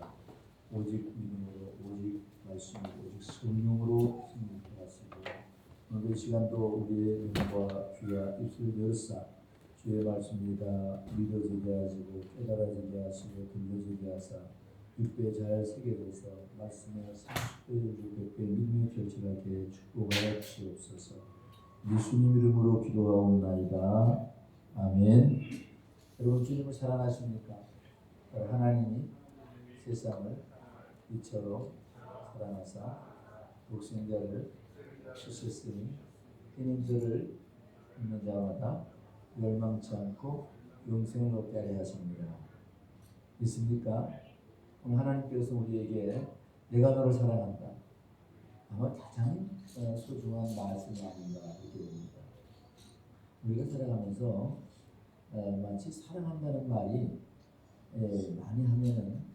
없습니다. 오직 믿음으로 오직 말씀 오직 성령으로 승리하시고 오늘 이 시간도 우리의 눈과 귀와 입술을 열사 주의 말씀이다 믿어지게 하시고 깨달아지게 하시고 들려지게 하사 육배 잘 새겨져서 말씀에 30배 600배 믿음의 결실하게 축복하여 주시옵소서 예수님 이름으로 기도하옵나이다 아멘 여러분 주님을 사랑하십니까? 하나님이 세상을 이처럼 사랑하사 독생자를 주셨으니 저를 믿는 자마다 멸망치 않고 영생을 얻게 하려 하십니다. 믿습니까? 오늘 하나님께서 우리에게 내가 너를 사랑한다. 아마 가장 어, 소중한 말씀이 아닌가 이렇게 됩니다. 우리가 살아가면서 어, 마치 사랑한다는 말이 에, 많이 하면은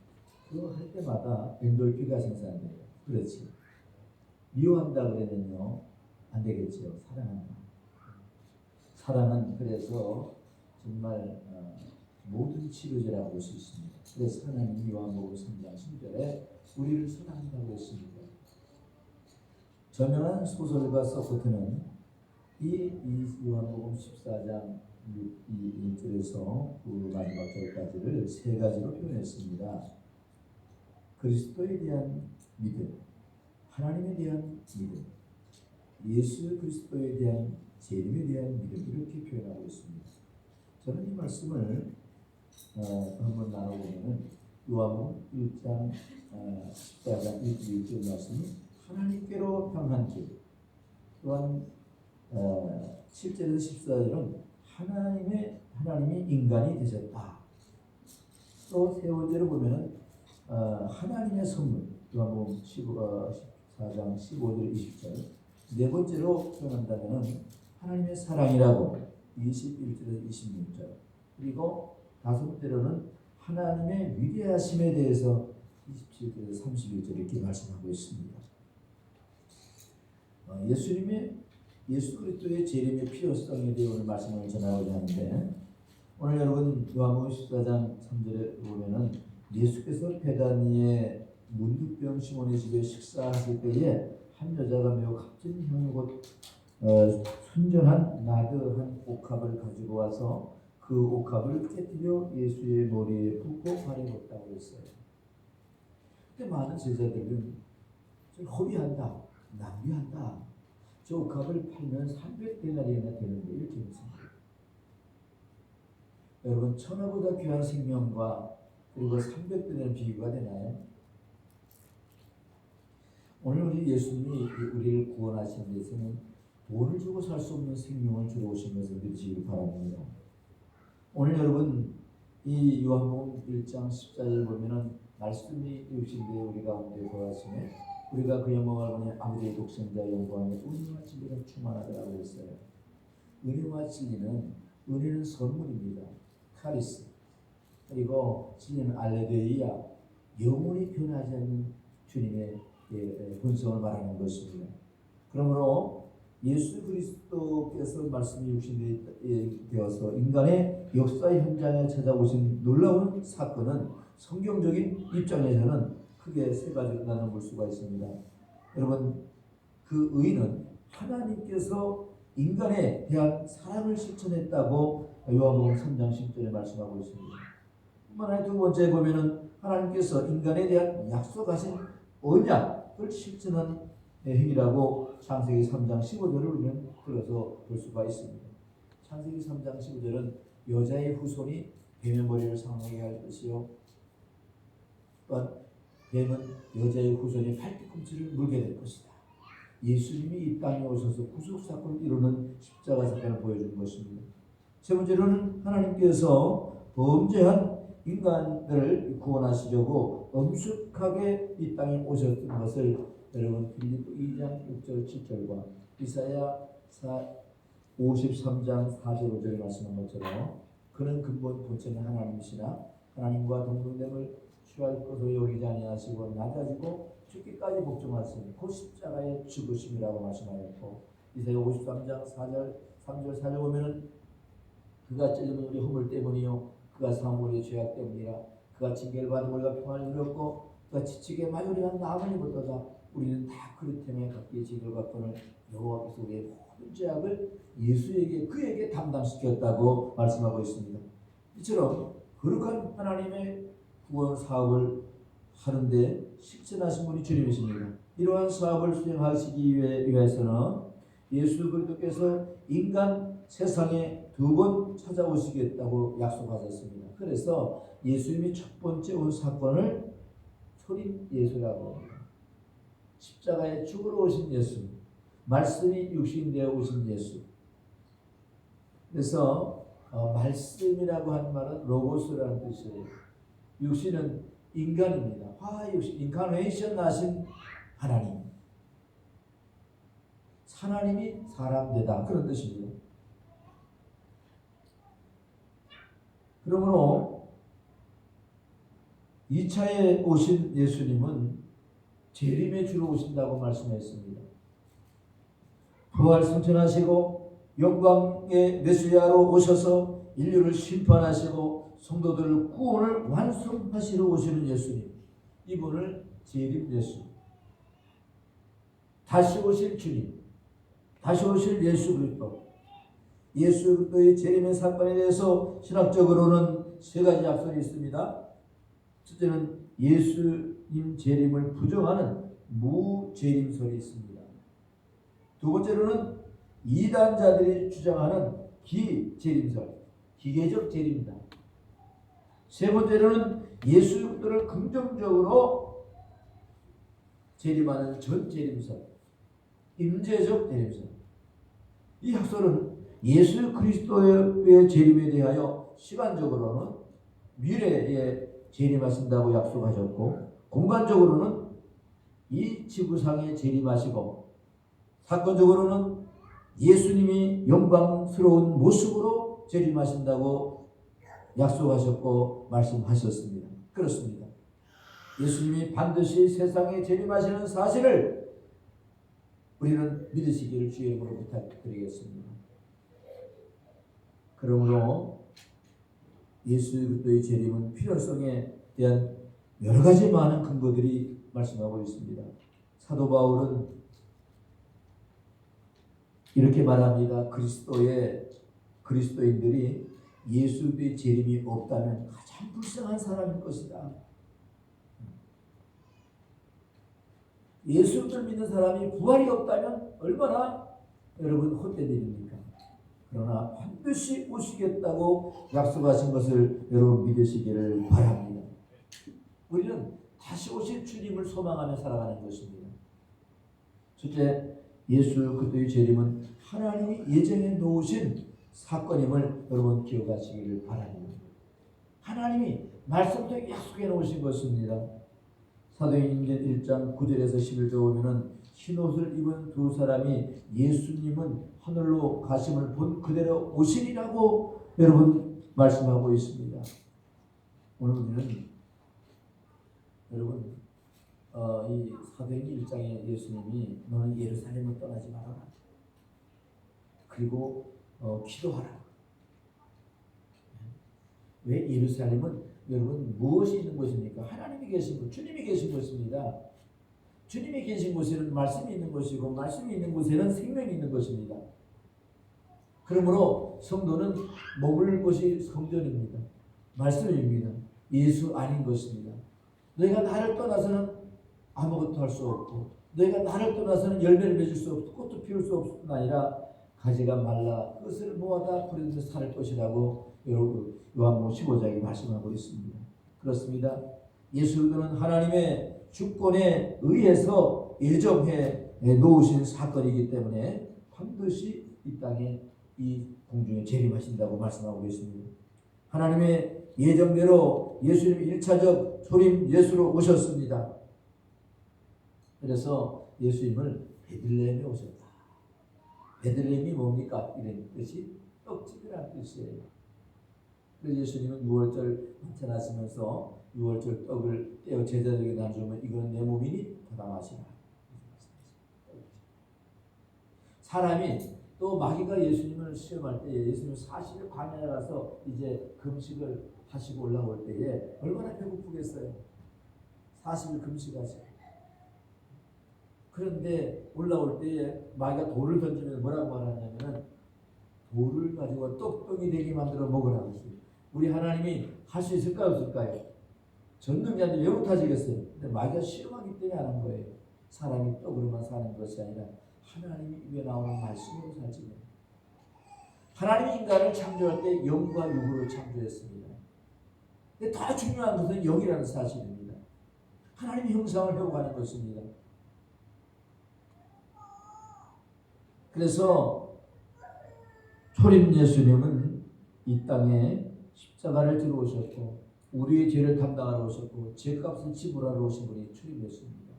그거 할 때마다 엔돌피가 생산돼요. 그렇지. 미워한다 그러면요 안 되겠죠. 사랑한다. 사랑은 그래서 정말 어, 모든 치료제라고 볼 수 있습니다. 그래서 하나님 요한복음 3장 10절에 우리를 사랑한다고 했습니다. 저명한 소설가 소포트는 이, 이 요한복음 14장 이, 이 1절에서 그 마지막 절까지를 세 가지로 표현했습니다. 그리스도에 대한 믿음, 하나님에 대한 믿음, 예수 그리스도에 대한 재림에 대한 믿음 이렇게 표현하고 있습니다. 저는 이 말씀을 어, 한번 나눠보면은 요한복음 1장 어, 14장 1, 2절 말씀이 하나님께로 향한 길 또한 어, 7절에서 14절은 하나님의 하나님이 인간이 되셨다. 또 세 번째로 보면은 어, 하나님의 선물 요한복음 15, 어, 14장 15절 20절 네 번째로 표현한다면은 하나님의 사랑이라고 21절에서 26절 그리고 다섯 번째로는 하나님의 위대하심에 대해서 27절에서 31절 이렇게 말씀하고 있습니다. 어, 예수님의 예수 그리스도의 재림의 필요성에 대해 오늘 말씀을 전하고자 하는데 오늘 여러분 요한복음 14장 3절에 보면은 예수께서 베다니의 문득병 시몬의 집에 식사하실 때에 한 여자가 매우 값진 곧 어, 순전한 나드 한 옥합을 가지고 와서 그 옥합을 깨뜨려 예수의 머리에 붓고 걷다고 했어요. 근데 많은 제자들은 좀 허비한다, 낭비한다. 저 옥합을 팔면 300데나리나 되는데 이렇게 했습니다. 여러분 천하보다 귀한 생명과 그리고 300데나리 비교가 되나요? 오늘 우리 예수님이 우리를 구원하신 데서는 돈을 주고 살 수 없는 생명을 주러 오신 것을 믿으시기 바랍니다. 오늘 여러분 이 요한복음 1장 14절 보면은 말씀이 육신되 우리 가운데 거하시네 우리가 그 영광을 보니 아버지의 독생자 영광에 은혜와 진리가 충만하더라고 했어요. 은혜와 진리는 은혜는 선물입니다. 카리스 그리고 진리는 알레데이아 영원히 변하지 않는 주님의 예, 예, 본성을 말하는 것입니다. 그러므로 예수 그리스도께서 말씀이 육신되어서 인간의 역사 현장에 찾아오신 놀라운 사건은 성경적인 입장에서는 크게 세 가지로 나눠볼 수가 있습니다. 여러분 그 의는 하나님께서 인간에 대한 사랑을 실천했다고 요한복음 3장 10절에 말씀하고 있습니다. 아니라 두 번째 보면은 하나님께서 인간에 대한 약속하신 언약을 실천한 행위라고 창세기 3장 15절을 우리는 들어서 볼 수가 있습니다. 창세기 3장 15절은 여자의 후손이 뱀의 머리를 상하게 할 것이요. 또한 뱀은 여자의 후손이 팔뒤꿈치를 물게 될 것이다. 예수님이 이 땅에 오셔서 구속 사건을 이루는 십자가 사건을 보여준 것입니다. 세 번째로는 하나님께서 범죄한 인간들을 구원하시려고 엄숙하게 이 땅에 오셨던 것을 여러분 빌립보 2장 6절 7절과 이사야 53장 4절 5절에 말씀한 것처럼 그는 근본 본체는 하나님이시나 하나님과 동등됨을 취할 것으로 여기지 아니하시고 낮아지고 죽기까지 복종하시니 곧 십자가의 죽으심이라고 말씀하였고 이사야 53장 4절 3절 4절 보면은 그가 찔림은 우리 허물 때문이요 그가 사물의 죄악 때문이라 그가 징계를 받은 우리가 평안을 누렸고 그가 지치게 남을 입었도다 우리는 다 그릇 때문에 각기 징계를 받고는 여호와께서 우리의 모든 죄악을 예수에게 그에게 담당시켰다고 말씀하고 있습니다. 이처럼 거룩한 하나님의 구원 사업을 하는데 실천하신 분이 주님이십니다. 이러한 사업을 수행하시기 위해- 위해서는 예수 그리스도께서 인간 세상에 두 번 찾아오시겠다고 약속하셨습니다. 그래서 예수님이 첫 번째 온 사건을 초림 예수라고 합니다. 십자가에 죽으러 오신 예수, 말씀이 육신되어 오신 예수. 그래서 어, 말씀이라고 하는 말은 로고스라는 뜻이에요. 육신은 인간입니다. 화 육신, 인카네이션 나신 하나님. 하나님이 사람 되다 그런 뜻입니다. 그러므로 2차에 오신 예수님은 재림에 주로 오신다고 말씀했습니다. 부활 승천하시고 영광의 메시아로 오셔서 인류를 심판하시고 성도들을 구원을 완성하시러 오시는 예수님. 이분을 재림 예수. 다시 오실 주님. 다시 오실 예수 그리스도. 예수 그리스도의 재림의 사건에 대해서 신학적으로는 세 가지 약속이 있습니다. 첫째는 예수님 재림을 부정하는 무재림설이 있습니다. 두 번째로는 이단자들이 주장하는 기재림설, 기계적 재림이다. 세 번째로는 예수 그리스도를 긍정적으로 재림하는 전재림설, 임재적 재림설. 이 학설은 예수 그리스도의 재림에 대하여 시간적으로는 미래에 재림하신다고 약속하셨고 공간적으로는 이 지구상에 재림하시고 사건적으로는 예수님이 영광스러운 모습으로 재림하신다고 약속하셨고 말씀하셨습니다. 그렇습니다. 예수님이 반드시 세상에 재림하시는 사실을 우리는 믿으시기를 주의 이름으로 부탁드리겠습니다. 그러므로 예수 그리스도의 재림은 필요성에 대한 여러 가지 많은 근거들이 말씀하고 있습니다. 사도 바울은 이렇게 말합니다. 그리스도의 그리스도인들이 예수의 재림이 없다면 가장 불쌍한 사람일 것이다. 예수를 믿는 사람이 부활이 없다면 얼마나 여러분 헛된 일입니까? 그러나 반드시 오시겠다고 약속하신 것을 여러분 믿으시기를 바랍니다. 우리는 다시 오실 주님을 소망하며 살아가는 것입니다. 첫째, 예수 그리스도의 재림은 하나님이 예정해 놓으신 사건임을 여러분 기억하시기를 바랍니다. 하나님이 말씀도 약속해 놓으신 것입니다. 사도행전 1장 9절에서 11절 보면은 흰옷을 입은 두 사람이 예수님은 하늘로 가심을 본 그대로 오시리라고 여러분 말씀하고 있습니다. 오늘 우리는 여러분 어, 이 사도행전 1장에 예수님이 너는 예루살렘을 떠나지 말아라. 그리고 어, 기도하라. 왜 예루살렘은 여러분 무엇이 있는 곳입니까? 하나님이 계신 곳, 주님이 계신 곳입니다. 주님이 계신 곳에는 말씀이 있는 곳이고 말씀이 있는 곳에는 생명이 있는 것입니다. 그러므로 성도는 머물 곳이 성전입니다. 말씀입니다. 예수 아닌 것입니다. 너희가 나를 떠나서는 아무것도 할 수 없고 너희가 나를 떠나서는 열매를 맺을 수 없고 꽃도 피울 수 없을 뿐 아니라 가지가 말라 그것을 모아다 뿌리듯 살 것이라고 여러분 요한복음 15장에 말씀하고 있습니다. 그렇습니다. 예수 그리스도는 하나님의 주권에 의해서 예정해 놓으신 사건이기 때문에 반드시 이 땅에 이 공중에 재림하신다고 말씀하고 계십니다. 하나님의 예정대로 예수님이 1차적 소림 예수로 오셨습니다. 그래서 예수님을 베들레헴에 오셨다. 베들레헴이 뭡니까? 이런 뜻이 떡집이라는 뜻이에요. 그래서 예수님은 6월절 만찬하시면서 6월절 떡을 떼어 제자들에게 나누면 이건 내 몸이니 부담하시라. 사람이 또 마귀가 예수님을 시험할 때 예수님 40일 광야에 가서 이제 금식을 하시고 올라올 때에 얼마나 배고프겠어요. 40일 금식하시고. 그런데 올라올 때에 마귀가 돌을 던지면 뭐라고 말하냐면은 돌을 가지고 떡떡이 되게 만들어 먹으라고 했어요. 우리 하나님이 할 수 있을까요, 없을까요? 전능자인데 왜 못하시겠어요? 근데 마귀가 시험하기 때문에 안한 거예요. 사람이 떡으로만 사는 것이 아니라 하나님이 입에 나오는 말씀으로 살지 못 하나님이 인간을 창조할 때 영과 육으로 창조했습니다. 근데 더 중요한 것은 영이라는 사실입니다. 하나님의 형상을 회복하는 것입니다. 그래서 초림 예수님은 이 땅에 십자가를 들어 오셨고 우리의 죄를 담당하러 오셨고 죄값을 지불하러 오신 분이 초림 예수입니다.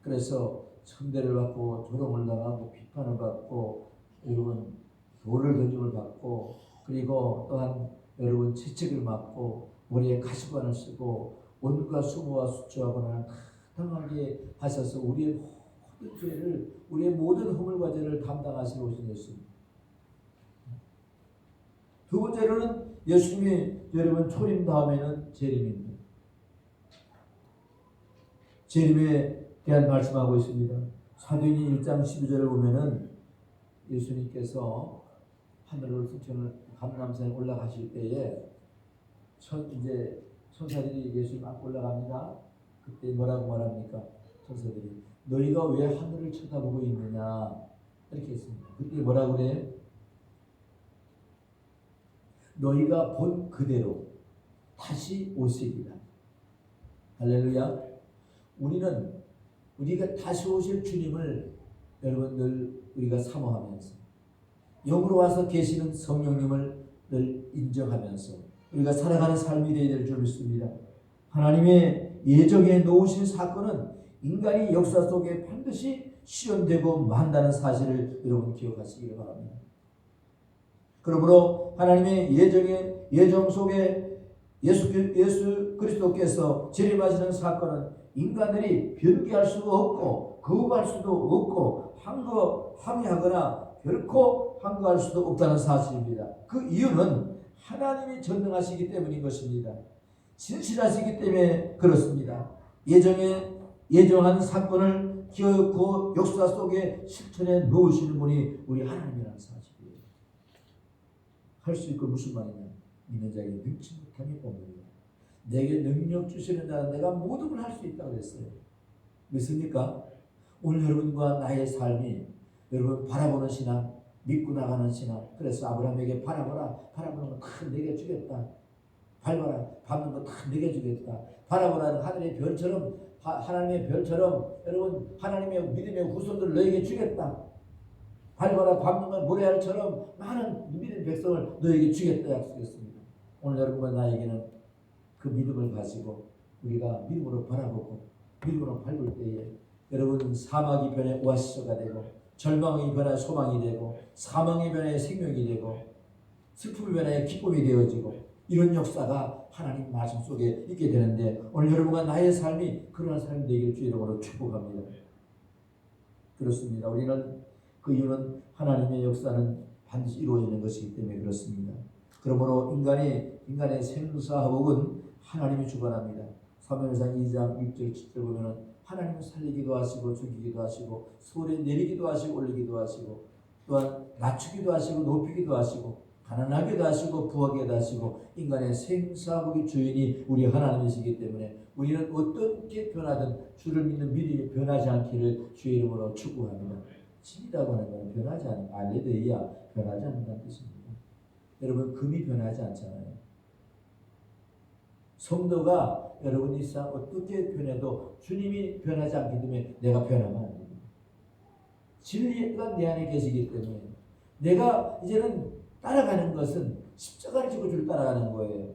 그래서 천대를 받고 조롱을 당하고 비판을 받고 여러분 돌을 던짐을 받고 그리고 또한 여러분 채찍을 맞고 머리에 가시관을 쓰고 온갖 수모와 수초하고는 당하게 하셔서 우리의 모든 죄를 우리의 모든 허물과 죄를 담당하시러 오신 예수님. 두 번째로는 예수님이 여러분 초림 다음에는 재림입니다. 재림에 대한 말씀하고 있습니다. 사도행전 1장 12절을 보면은 예수님께서 하늘을 승천을 감남산에 올라가실 때에 천 이제 천사들이 예수님 앞 올라갑니다. 그때 뭐라고 말합니까? 천사들이 너희가 왜 하늘을 쳐다보고 있느냐 이렇게 했습니다. 그때 뭐라고 그래요? 너희가 본 그대로 다시 오시리라. 할렐루야. 우리는 우리가 다시 오실 주님을 여러분들 우리가 사모하면서 영으로 와서 계시는 성령님을 늘 인정하면서 우리가 살아가는 삶이 되어야 될 줄 믿습니다. 하나님의 예정에 놓으신 사건은 인간이 역사 속에 반드시 실현되고 만다는 사실을 여러분 기억하시기를 바랍니다. 그러므로 하나님의 예정의 예정 속에 예수, 예수 그리스도께서 재림하시는 사건은 인간들이 변개할 수도 없고 거부할 수도 없고 항거 항의하거나 결코 항거할 수도 없다는 사실입니다. 그 이유는 하나님이 전능하시기 때문인 것입니다. 진실하시기 때문에 그렇습니다. 예정에 예정한 사건을 기어코 역사 속에 실천해 놓으시는 분이 우리 하나님이라는 사실이에요. 할 수 있고 무슨 말이냐? 믿는 자에게 능치 못함이 없느니라. 내게 능력 주시는 자는 내가 모든 걸 할 수 있다고 그랬어요. 믿습니까? 오늘 여러분과 나의 삶이 여러분 바라보는 신앙, 믿고 나가는 신앙. 그래서 아브라함에게 바라보라. 바라보는 거다 내게 주겠다. 밟아라. 밟는 거다 내게 주겠다. 바라보라는 하늘의 별처럼 하, 하나님의 별처럼 여러분 하나님의 믿음의 후손들 너에게 주겠다. 밟아라 밟는 건 모래알처럼 많은 믿음의 백성을 너에게 주겠다 약속했습니다. 오늘 여러분과 나에게는 그 믿음을 가지고 우리가 믿음으로 바라보고 믿음으로 밟을 때에 여러분 사막이 변해 오아시스가 되고 절망이 변해 소망이 되고 사망이 변해 생명이 되고 슬픔이 변해 기쁨이 되어지고 이런 역사가 하나님 말씀 속에 있게 되는데 오늘 여러분과 나의 삶이 그러한 삶이 되기를 주 이름으로 축복합니다. 그렇습니다. 우리는 그 이유는 하나님의 역사는 반드시 이루어지는 것이기 때문에 그렇습니다. 그러므로 인간의 인간의 생사화복은 하나님이 주관합니다. 사무엘상 2장 6절 7절 보면은 하나님은 살리기도 하시고 죽이기도 하시고 소리 내리기도 하시고 올리기도 하시고 또한 낮추기도 하시고 높이기도 하시고 가난하게도 하시고 부하게도 하시고 인간의 생사복의 주인이 우리 하나님이시기 때문에 우리는 어떻게 변하든 주를 믿는 믿음이 변하지 않기를 주의 이름으로 축복합니다. 신이라고 하는 것은 변하지 않는 알레드이야 변하지 않는다는 뜻입니다. 여러분 금이 변하지 않잖아요. 성도가 여러분 이 상 어떻게 변해도 주님이 변하지 않기 때문에 내가 변하면 안 됩니다. 진리가 내 안에 계시기 때문에 내가 이제는 따라가는 것은 십자가를 지고 줄 따라가는 거예요.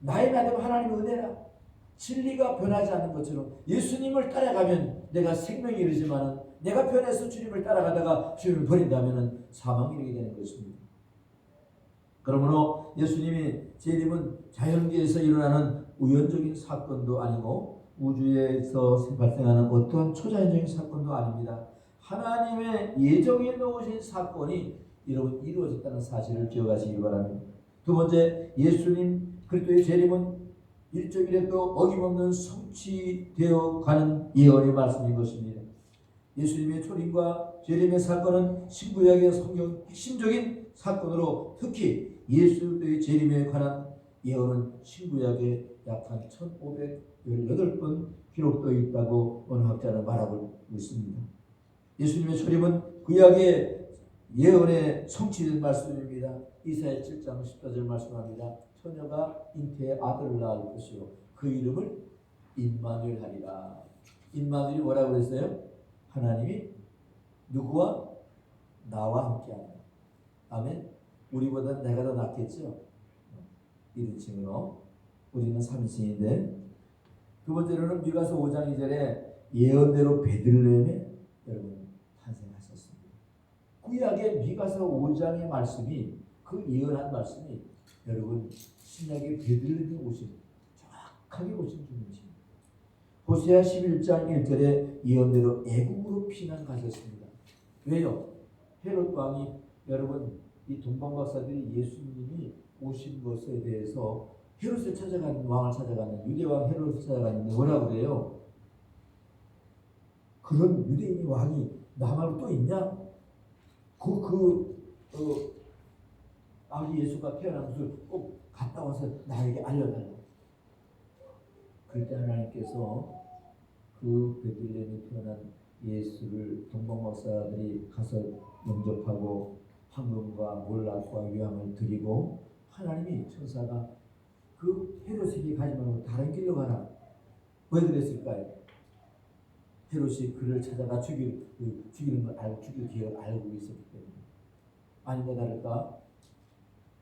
나의 나름 하나님의 은혜라. 진리가 변하지 않는 것처럼 예수님을 따라가면 내가 생명이 이르지만 내가 변해서 주님을 따라가다가 주님을 버린다면 사망이 이르게 되는 것입니다. 그러므로 예수님이 재림은 자연계에서 일어나는 우연적인 사건도 아니고 우주에서 발생하는 어떠한 초자연적인 사건도 아닙니다. 하나님의 예정에 놓으신 사건이 여러분 이루어졌다는 사실을 기억하시기 바랍니다. 두 번째, 예수님 그리스도의 재림은 일적일에도 어김없는 성취되어 가는 예언의 말씀인 것입니다. 예수님의 초림과 재림의 사건은 신구약의 성경 핵심적인 사건으로 특히 예수의 재림에 관한 예언은 신구약에 약한 1518번 기록되어 있다고 어느 학자는 말하고 있습니다. 예수님의 초림은 구약의 예언의 성취된 말씀입니다. 이사야 7장 14절 말씀합니다. 처녀가 잉태의 아들을 낳을 것이요 그 이름을 임마누엘 하리라. 임마누엘이 뭐라고 그랬어요? 하나님이 누구와 나와 함께하다. 아멘. 우리보다 내가 더 낫겠죠. 이런 칭으로 우리는 삼신인데 두 번째로는 미가서 5장 2절에 예언대로 베들레헴에 여러분. 구약의 미가서 5장의 말씀이 그 예언한 말씀이 여러분 신약의 베들레헴에 오신 정확하게 오신 분이십니다. 호세아 11장 1절에 예언대로 애국으로 피난 가셨습니다. 왜요? 헤롯 왕이 여러분 이 동방 박사들이 예수님이 오신 것에 대해서 헤롯을 찾아가는 왕을 찾아가는 유대 왕 헤롯을 찾아가는데 뭐라고 그래요? 그런 유대인이 왕이 나 말고 또 있냐? 그, 그, 어, 아기 예수가 태어난 것을 꼭 갔다 와서 나에게 알려달라. 그때 하나님께서 그 베들레헴에 태어난 예수를 동방 박사들이 가서 영접하고 황금과 몰락과 유향을 드리고 하나님이 천사가 그 헤롯에게 가지 말고 다른 길로 가라. 왜 그랬을까요? 헤롯이 그를 찾아가 죽일, 그 죽이는 걸 알고 죽일 기회를 알고 있었기 때문에 아닌가 다를까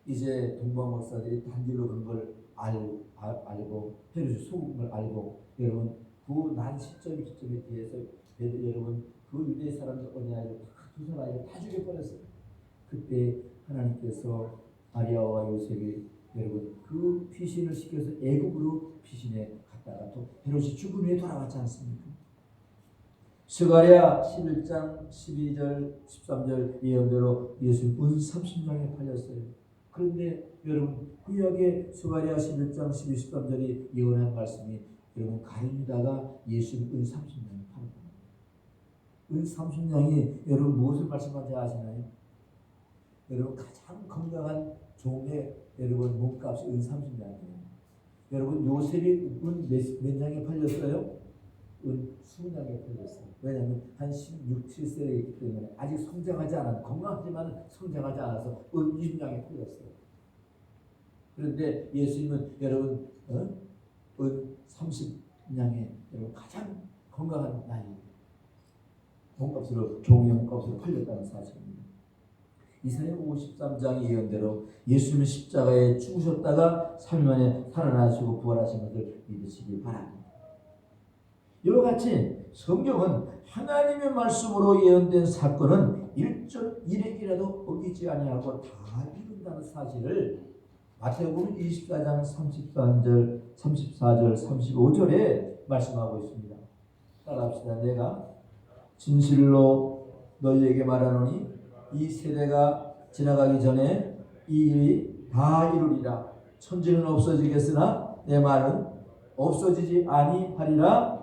이제 동방 목사들이 단길로 간걸 알고 헤롯이 걸 알고 여러분 그 난 시점 시점에 대해서 여러분 그 유대 사람들 어느 아이를 두 사람 아이를 다 죽여버렸어요. 그때 하나님께서 마리아와 요셉이 여러분 그 피신을 시켜서 애국으로 피신에 갔다가 또 헤롯이 죽은 후에 돌아왔지 않습니까? 스가랴 11장 12절 13절 예언대로 예수님 은 30명에 팔렸어요. 그런데 여러분 구약의 스가랴 11장 12, 13절이 예언한 말씀이 여러분 가룟유다가 예수님 은 30명에 팔았다. 은 30명이 여러분 무엇을 말씀하지 아시나요? 여러분 가장 건강한 종의 여러분 몸값이 은 30냥이에요. 여러분 요셉이 은몇 몇 냥에 팔렸어요? 은 20냥에 팔렸어요. 왜냐하면 한 16, 7세에 있기 때문에 아직 성장하지 않아 건강하지만 성장하지 않아서 은 20냥에 팔렸어요. 그런데 예수님은 여러분 어? 은 30냥에 여러분 가장 건강한 나이 몸값으로 종의 몸값으로 팔렸다는 사실입니다. 이사야 53장 예언대로 예수님은 십자가에 죽으셨다가 3일 만에 살아나시고 부활하신 것을 믿으시기 바랍니다. 이와 같이 성경은 하나님의 말씀으로 예언된 사건은 일절 일액이라도 어기지 아니하고 다 이룬다는 사실을 마태복음 24장 33절, 34절, 35절에 말씀하고 있습니다. 따라합시다. 내가 진실로 너희에게 말하노니 이 세대가 지나가기 전에 이 일이 다 이루리라. 천지는 없어지겠으나 내 말은 없어지지 아니하리라.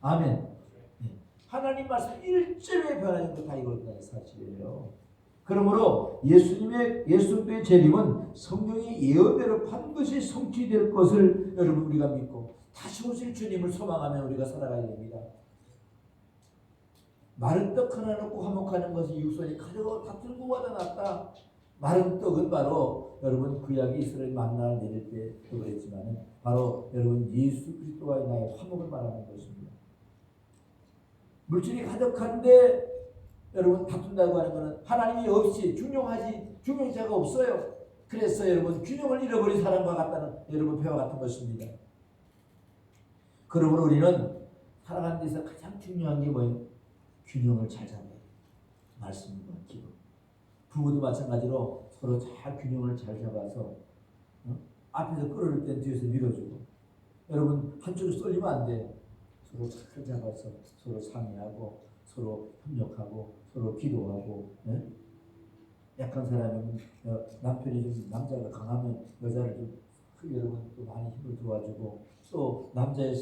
아멘. 네. 하나님 말씀 일절에 변하는 것다 이루어진다는 사실이에요. 그러므로 예수님의 예수님의 재림은 성경의 예언대로 반드시 성취될 것을 여러분 우리가 믿고 다시 오실 주님을 소망하며 우리가 살아가야 됩니다. 마른 떡 하나 놓고 화목하는 것이 육손이 가져고 다툴고 와다 놨다. 마른 떡은 바로 여러분 구약의 이스라엘 만나를 내릴 때 그랬지만 바로 여러분 예수 그리스도와의 나의 화목을 말하는 것입니다. 물질이 가득한데 여러분 다툰다고 하는 것은 하나님이 없이 균형하지 균형자가 없어요. 그래서 여러분 균형을 잃어버린 사람과 같다는 여러분 배와 같은 것입니다. 그러므로 우리는 살아가는 데서 가장 중요한 게 뭐예요? 균형을 잘 돼요. 말씀과 기도. 부부도 마찬가지로 서로 잘 균형을 잘 잡아서 어? 앞에서 끌어올 때 뒤에서 밀어주고 여러분 한쪽이 쏠리면 안 돼요. 서로 잘 잡아서 서로 상의하고 서로 협력하고 서로 기도하고 예? 약한 사람은 어, 남편이 좀 남자가 강하면 여자를 좀그 여러분 또 많이 힘을 도와주고 또 남자의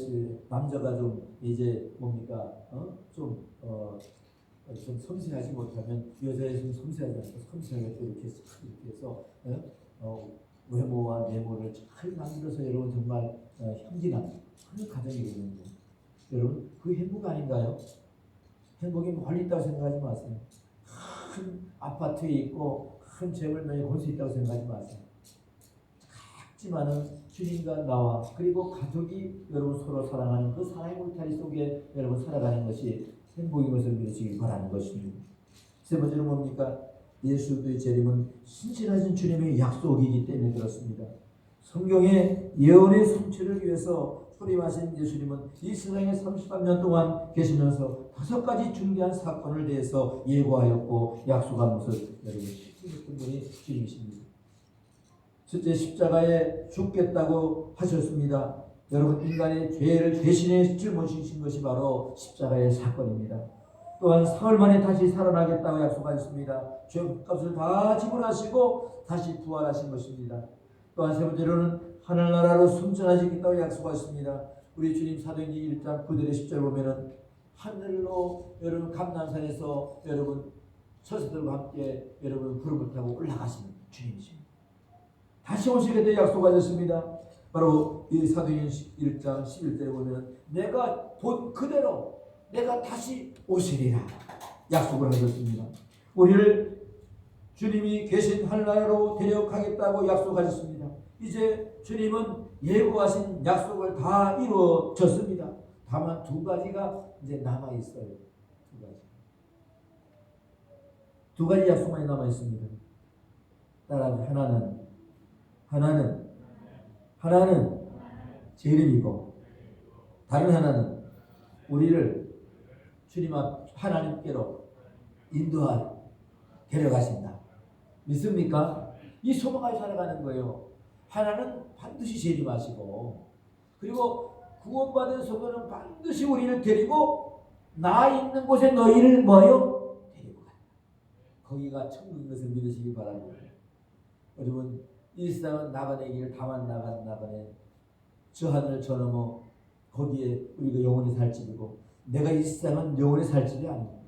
남자가 좀 이제 뭡니까 어, 어, 좀 섬세하지 못하면 여자의 좀 섬세하지 않고 섬세하게 또 이렇게 싹 이렇게 해서 어? 어, 외모와 내모를 잘 만들어서 여러분 정말 어, 형진한 그런 가정이 되는 거예요. 여러분 그 행복 아닌가요? 행복이 멀리 있다고 생각하지 마세요. 큰 아파트에 있고 큰 재물명이 볼 수 있다고 생각하지 마세요. 작지만은 주님과 나와 그리고 가족이 여러분 서로 사랑하는 그 사랑의 울타리 속에 여러분 살아가는 것이 행복인 것을 믿으시기 바라는 것입니다. 세 번째는 뭡니까? 예수의 재림은 신실하신 주님의 약속이기 때문에 그렇습니다. 성경의 예언의 성취를 위해서 초림하신 예수님은 이 세상에 33년 동안 계시면서 다섯 가지 중대한 사건을 대해서 예고하였고 약속한 것을 여러분 실천했던 분이 주님이십니다. 첫째 십자가에 죽겠다고 하셨습니다. 여러분 인간의 죄를 대신해 짊어지신 것이 바로 십자가의 사건입니다. 또한 사흘 만에 다시 살아나겠다고 약속하셨습니다. 죄값을 다 지불하시고 다시 부활하신 것입니다. 또한 세 번째로는 하늘나라로 승천하시겠다고 약속하셨습니다. 우리 주님 사도행전 1장 9절에 10절 보면은 하늘로 여러분 감남산에서 여러분 처세들과 함께 여러분 구름을 타고 올라가시는 주님이십니다. 다시 오시겠다 약속하셨습니다. 바로 이 사도행전 1장 11절에 보면 내가 본 그대로 내가 다시 오시리라 약속을 하셨습니다. 우리를 주님이 계신 하늘나라로 데려가겠다고 약속하셨습니다. 이제 주님은 예고하신 약속을 다 이루어졌습니다. 다만 두 가지가 이제 남아 있어요. 두 가지. 두 가지 약속만이 남아 있습니다. 따라 하나는 하나는 하나는 제 이름이고 다른 하나는 우리를 주님 앞 하나님께로 인도하 데려가신다. 믿습니까? 이 소망을 살아가는 거예요. 하나는 반드시 재림하시고 그리고 구원받은 성도는 반드시 우리를 데리고 나 있는 곳에 너희를 뭐요? 데리고 간다. 거기가 천국인 것을 믿으시기 바랍니다. 여러분 이 세상은 나간의 길 다만 나간 나간의 저 하늘 저 너머 거기에 우리가 영원히 살 집이고 내가 이 세상은 영원히 살 집이 아닙니다.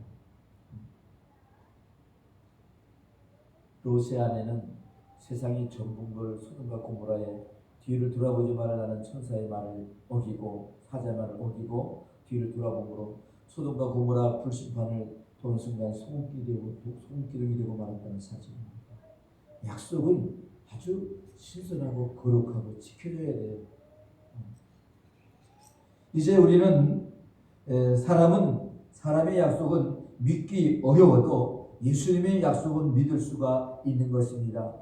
로세 안에는 세상이 전부인 걸 소돔과 고모라의 뒤를 돌아보지 말아라는 천사의 말을 어기고 사자의 말을 어기고 뒤를 돌아보므로 소돔과 고모라 불심판을 도는 순간 소금기 되고 소금기름이 되고 말았다는 사실입니다. 약속은 아주 신선하고 거룩하고 지켜져야 돼요. 이제 우리는 사람은 사람의 약속은 믿기 어려워도 예수님의 약속은 믿을 수가 있는 것입니다.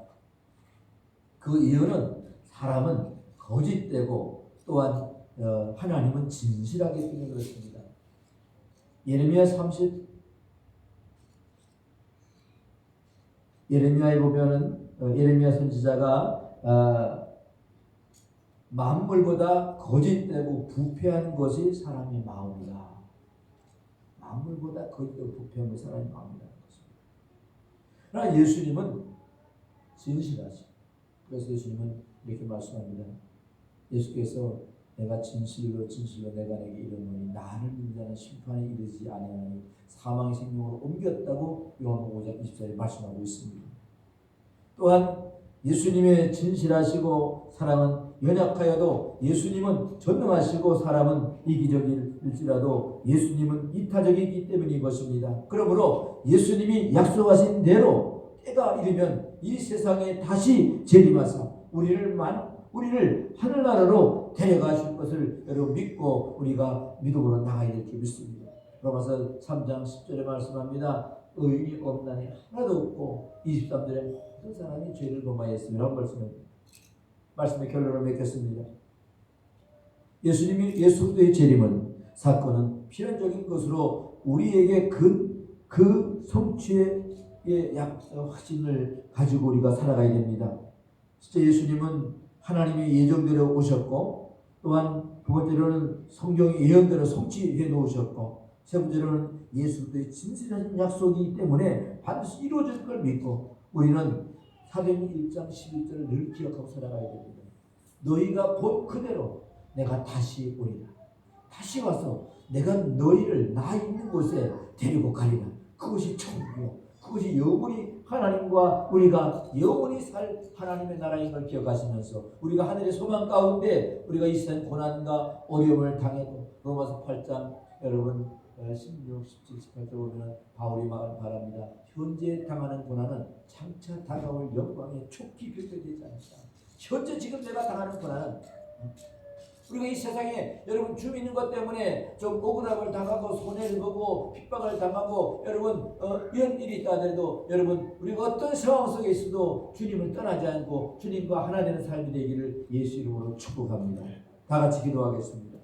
그 이유는 사람은 거짓되고 또한 어, 하나님은 진실하기 때문에 그렇습니다. 예레미야 30 예레미야에 보면은 어, 예레미야 선지자가 어, 만물보다 거짓되고 부패한 것이 사람의 마음이다. 만물보다 거짓되고 부패한 것이 사람의 것입니다. 그러나 예수님은 진실하시. 그래서 예수님은 이렇게 말씀합니다. 예수께서 내가 진실로 진실로 내가 내게 이르노니 나를 믿는 자는 심판에 이르지 아니하니 사망의 생명으로 옮겼다고 요한복음 5장 24절에 말씀하고 있습니다. 또한 예수님의 진실하시고 사랑은 연약하여도 예수님은 전능하시고 사람은 이기적일 지라도 예수님은 이타적이기 때문인 것입니다. 그러므로 예수님이 약속하신 대로 때가 이르면 이 세상에 다시 재림하사 우리를 만 우리를 하늘나라로 데려가실 것을 여러분 믿고 우리가 믿음으로 나가야 될 줄 믿습니다. 로마서 3장 10절에 말씀합니다. 의인이 없나니 하나도 없고 23절에 모든 사람이 죄를 범하였으며 말씀합니다. 말씀의 결론을 맺겠습니다. 예수님이 예수의 재림은 사건은 필연적인 것으로 우리에게 그, 그 성취의 약, 확신을 가지고 우리가 살아가야 됩니다. 진짜 예수님은 하나님의 예정대로 오셨고 또한 두 번째로는 성경의 예언대로 성취해 놓으셨고 세 번째로는 예수의 진실한 약속이기 때문에 반드시 이루어질 걸 믿고 우리는 사도행 1장 11절을 늘 기억하고 살아가야 됩니다. 너희가 본 그대로 내가 다시 오리라. 다시 와서 내가 너희를 나 있는 곳에 데리고 가리라. 그것이 천국이요. 그것이 영원히 하나님과 우리가 영원히 살 하나님의 나라인 걸 기억하시면서 우리가 하늘의 소망 가운데 우리가 이 세상 고난과 어려움을 당해도 로마서 8장 여러분 어, 16, 17, 18절 보면 바울이 말을 바랍니다. 현재 당하는 고난은 장차 다가올 영광의 촉기 표현되지 않다. 현재 지금 내가 당하는 고난은 어, 우리가 이 세상에 여러분 주 믿는 것 때문에 좀 억울함을 당하고 손해를 보고 핍박을 당하고 여러분 어, 이런 일이 있다 하더라도 여러분 우리가 어떤 상황 속에 있어도 주님을 떠나지 않고 주님과 하나 되는 삶이 되기를 예수 이름으로 축복합니다. 다 같이 기도하겠습니다.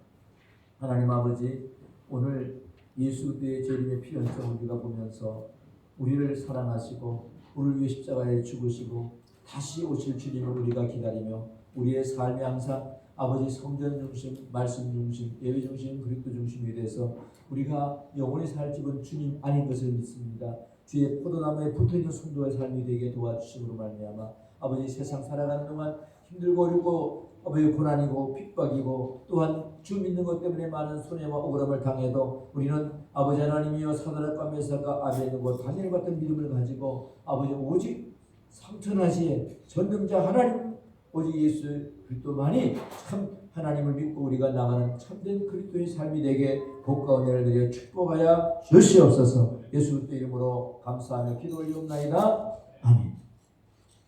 하나님 아버지 오늘 예수 그리스도의 재림의 필연성을 우리가 보면서 우리를 사랑하시고 우리를 위해 십자가에 죽으시고 다시 오실 주님을 우리가 기다리며 우리의 삶이 항상 아버지 성전 중심, 말씀 중심, 예배 중심, 그리스도 중심이 돼서 우리가 영원히 살 집은 주님 아닌 것을 믿습니다. 주의 포도나무에 붙어 있는 순도의 삶이 되게 도와주심으로 말미암아 아버지 세상 살아가는 동안 힘들고 어렵고 아버지 고난이고 핍박이고 또한 주 믿는 것 때문에 많은 손해와 억울함을 당해도 우리는 아버지 하나님이여 사드락과 메사가 아베누고 다니엘 같은 믿음을 가지고 아버지 오직 삼천하시에 전능자 하나님 오직 예수 그리스도만이 참 하나님을 믿고 우리가 나가는 참된 그리스도의 삶이 되게 복과 은혜를 드려 축복하여 주시옵소서. 예수 그리스도 이름으로 감사하며 기도 올리옵나이다. 아멘.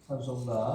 찬송가